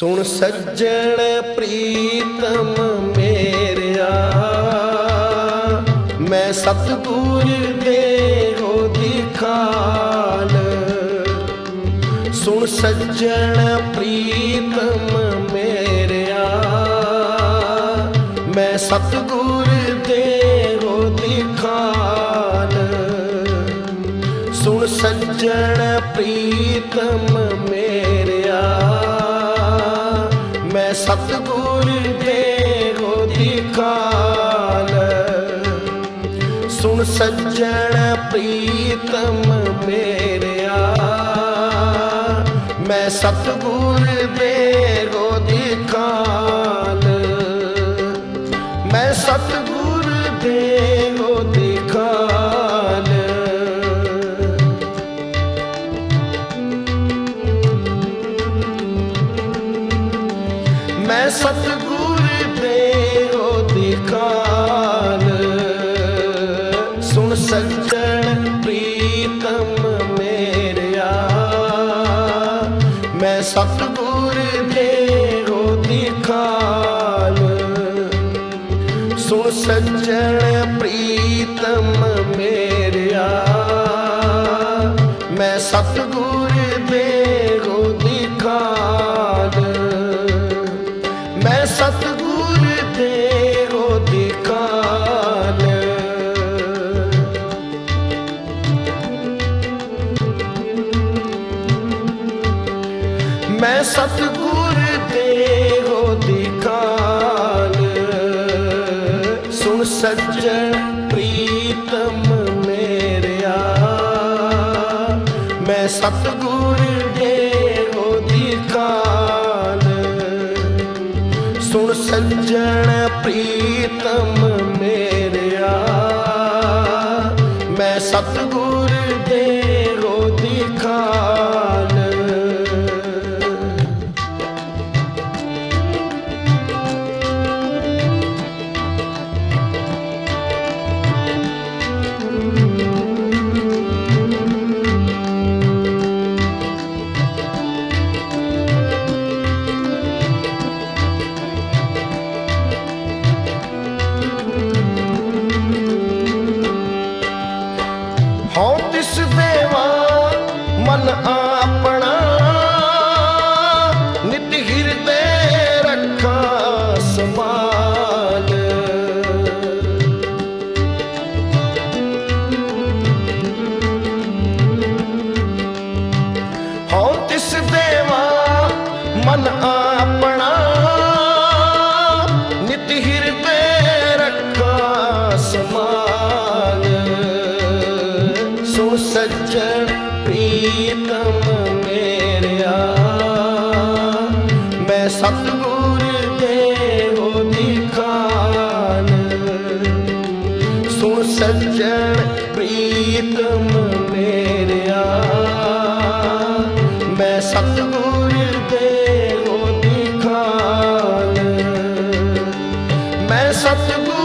ਸੁਣ ਸੱਜਣ ਪ੍ਰੀਤਮ ਮੇਰਿਆ। ਮੈਂ ਸਤਿਗੁਰ ਦੇ ਹੋ ਦਿਖਾਲ। ਸੁਣ ਸੱਜਣ ਪ੍ਰੀਤਮ ਮੇਰਿਆ। ਮੈਂ ਸਤਿਗੁਰ ਦੇ ਹੋ ਦਿਖਾਲ। ਸੁਣ ਸੱਜਣ ਪ੍ਰੀਤਮ ਸਤਿਗੁਰ ਦੇ ਹੋ ਦਿਖਾਲ ਸੁਣ ਸੱਜਣ ਪ੍ਰੀਤਮ ਮੇਰਿਆ। ਮੈਂ ਸਤਿਗੁਰ ਦੇ ਹੋ ਕਾਲ ਮੈਂ ਸਤਿਗੁਰ ਦੇ ਪ੍ਰੀਤਮ ਮੇਰਿਆ। ਮੈਂ ਸਤਿਗੁਰ ਦੇ ਹੋ ਦਿਖਾਲ ਮੈਂ ਸਤਿਗੁਰ ਦੇ ਹੋ ਦਿਖਾਲ ਮੈਂ ਸਤਿਗੁਰ ਦੇ ਹੋ ਦਿਖਾਲ ਸੁਣ ਸੱਜਣ ਮੈਂ ਸਤਿਗੁਰ ਦੇ ਦੀ ਦਿਖਾਲ ਸੁਣ ਸੱਜਣ ਪ੍ਰੀਤਮ ਮਨ ਆਪਣਾ ਨਿਤ ਹਿਰਦੇ ਰੱਖਾ ਸਮਾਲ ਸੁਣ ਸੱਜਣ ਪ੍ਰੀਤਮ ਮੇਰਿਆ ਮੈਂ ਸਤਿਗੁਰ ਦੇ ਮੈਂ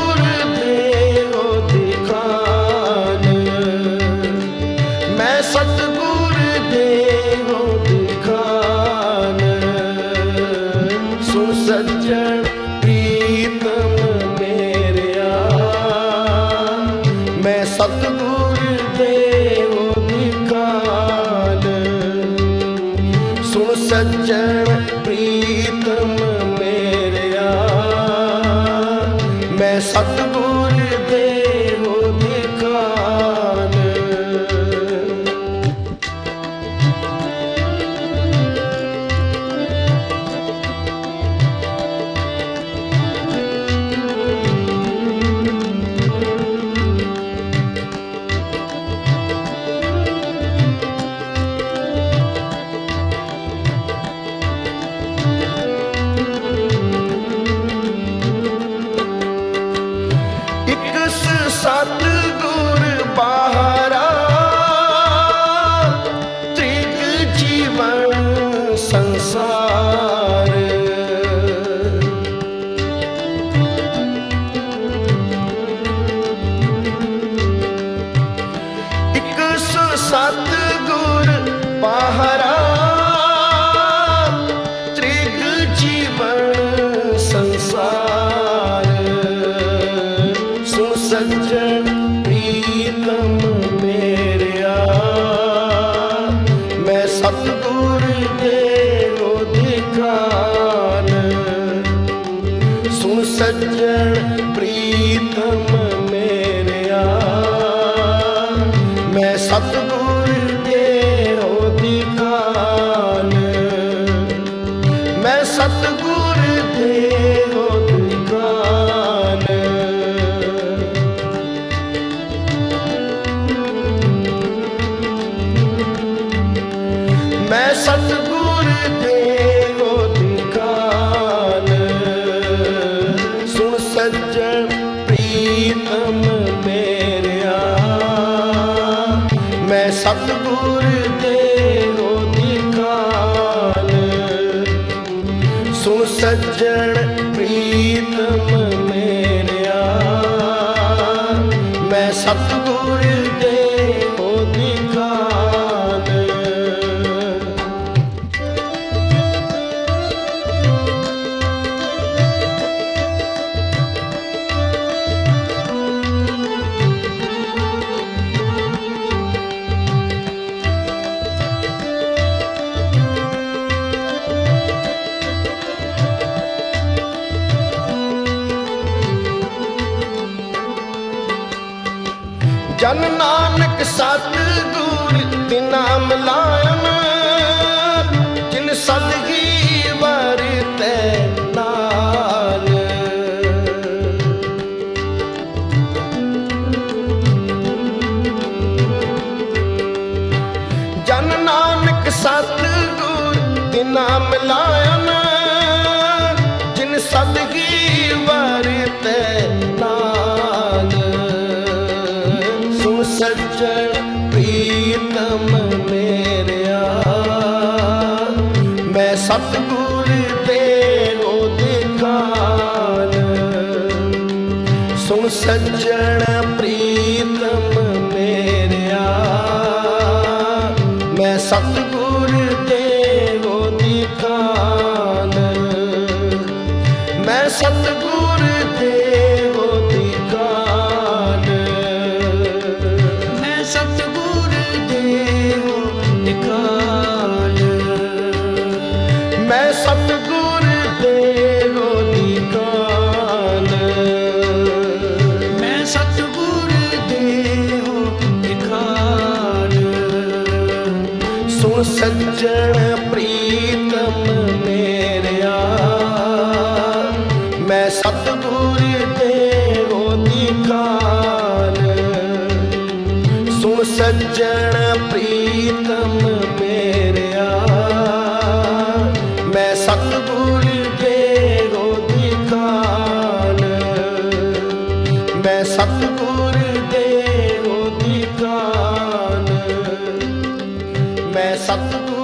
ਮੈਂ ਸਤਿਗੁਰ sabe ਮੈਂ ਸਤਿਗੁਰ ਜਨ ਨਾਨਕ ਸਤਿਗੁਰ, ਤਿਨਾ ਮਿਲਾਇਨ ਜਿਨ ਸਦਗੀ ਵਰਤੈ ਨਾਲ। ਜਨ ਨਾਨਕ ਸਤਿਗੁਰ, ਤਿਨਾ ਮਿਲਾਇਨ ਜਿਨ ਸਦਗੀ ਵਰਤੈ ਸੱਜਣ ਪ੍ਰੀਤਮ ਮੇਰਿਆ ਮੈਂ ਸਤਿਗੁਰ ਦੇ ਹੋਦਿਕਾਨ ਸੁਣ ਸੱਜਣ ਪ੍ਰੀਤਮ ਮੇਰਿਆ ਮੈਂ ਸਤਿਗੁਰ ਸੱਜਣ ਪ੍ਰੀਤਮ ਮੇਰਿਆ। ਮੈਂ ਸਤਿਗੁਰ ਦੇ ਕਾਲ ਸੁਣ ਸੱਜਣ ਪ੍ਰੀਤਮ ਮੈਂ